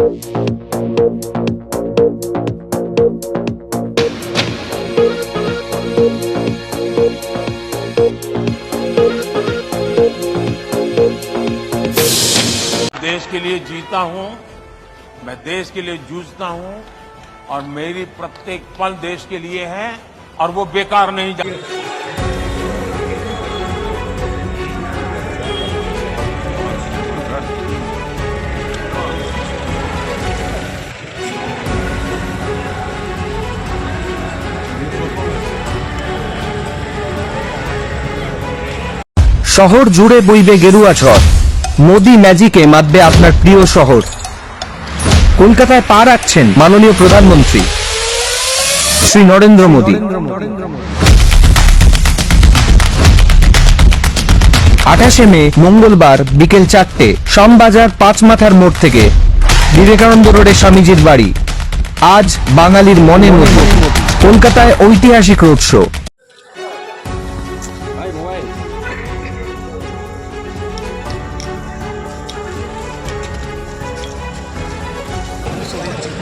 देश के लिए जीता हूँ, मैं देश के लिए जूझता हूँ, और मेरी प्रत्येक पल देश के लिए है, और वो बेकार नहीं जा শহর জুড়ে বইবে গেরুয়া ঝড়। মোদি ম্যাজিকে মাতবে আপনার প্রিয় শহর। কলকাতায় পা রাখছেন মাননীয় প্রধানমন্ত্রী। শ্রী নরেন্দ্র মোদী। আঠাশে মে, মঙ্গলবার, বিকেল চারটে, শ্যামবাজার পাঁচ মাথার মোড় থেকে বিবেকানন্দ রোডে স্বামীজির বাড়ি। আজ বাঙালির মনে মতো কলকাতায় ঐতিহাসিক রোড শো। ছবি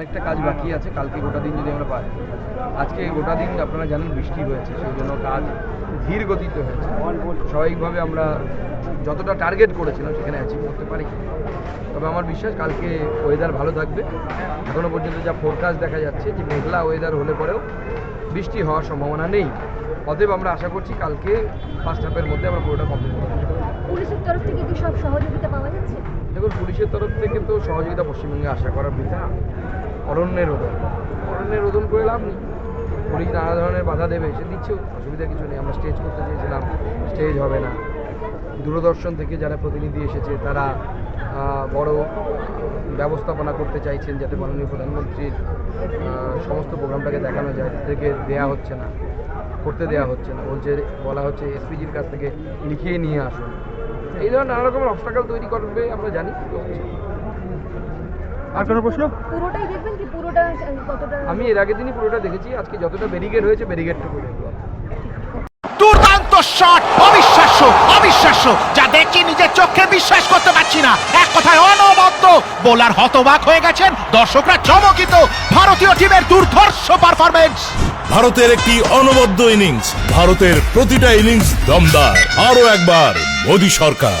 অনেকটা কাজ বাকি আছে কালকে গোটা দিন যদি আমরা পাই। আজকে গোটা দিন আপনারা জানেন বৃষ্টি হয়েছে সেই জন্য কাজ ধীর গতিতে হয়েছে। স্বাভাবিকভাবে আমরা যতটা টার্গেট করেছিলাম সেখানে অ্যাচিভ করতে পারি তবে আমার বিশ্বাস কালকে ওয়েদার ভালো থাকবে। এখনও পর্যন্ত যা ফোরকাস্ট দেখা যাচ্ছে যে মেঘলা ওয়েদার হলে পরেও বৃষ্টি হওয়ার সম্ভাবনা নেই। অতএব আমরা আশা করছি কালকে ফার্স্ট হাফের মধ্যে আমরা পুরোটা কমপ্লিট করতে পুলিশের তরফ থেকে কি সব সহযোগিতা পাওয়া যাচ্ছে? দেখুন পুলিশের তরফ থেকে তো সহযোগিতা পশ্চিমবঙ্গে আশা করার বৃথা অরণ্যের রোধন অরণ্যের রোধন করে লাভ নেই পুলিশ নানা ধরনের বাধা দেবে, সে দিচ্ছেও, অসুবিধা কিছু নেই, আমরা স্টেজ করতে চেয়েছিলাম স্টেজ হবে না। দূরদর্শন থেকে যারা প্রতিনিধি এসেছে, তারা বড় ব্যবস্থাপনা করতে চাইছেন যাতে মাননীয় প্রধানমন্ত্রীর সমস্ত প্রোগ্রামটাকে দেখানো যায় থেকে দেয়া হচ্ছে না, করতে দেওয়া হচ্ছে না। বলছে, বলা হচ্ছে, এসপিজির কাছ থেকে লিখিয়ে নিয়ে আসুন। এই ধরনের নানা রকমের অবস্টাকাল তৈরি করবে, আমরা জানি। আর কোনো প্রশ্ন? পুরোটাই দেখবেন কি পুরোটা কতটা আমি এর আগের দিনই পুরোটা দেখেছি আজকে যতটা ব্যারিকেড হয়েছে দুর্দান্ত শট অবিশ্বাস্য অবিশ্বাস্য। যা দেখি নিজের চোখে বিশ্বাস করতে পারছি না। এক কথায় অনবদ্য। বোলার হতবাক হয়ে গেছেন দর্শকরা চমকিত। ভারতীয় টিমের দুর্ধর্ষ পারফরমেন্স ভারতের একটি অনবদ্য ইনিংস ভারতের প্রতিটা ইনিংস দমদার। আরও একবার মোদী সরকার।